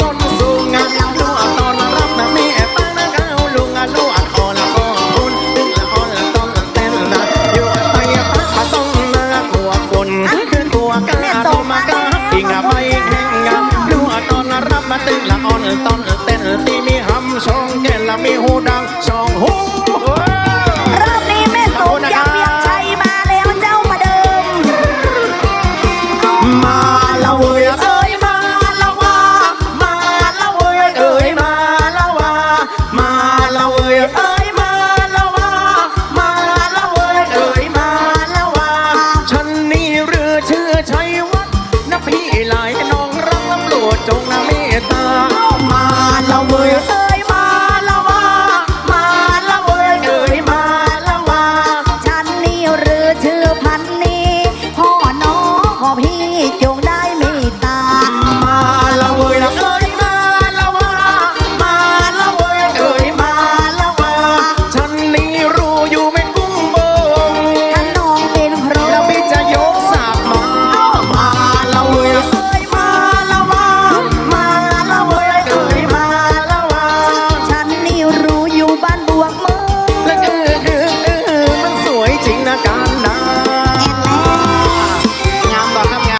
ส้นสูงงานลูกตอนรับนะแม่ตั้งนะเขาลุงลูกอ่อ่อนคุณตึอ่อนตองเต้นนะอยู่ไปพักมาต้องนอันคืนกลัวกาตมากาปิงไปแห้งงานลูกตอนรับมาตึงละอ่อนตอนเต้นที่มีหำสองแก่ละมีหูดังสองหู ชื่อชัยวัฒน์นะพี่หลายน้อง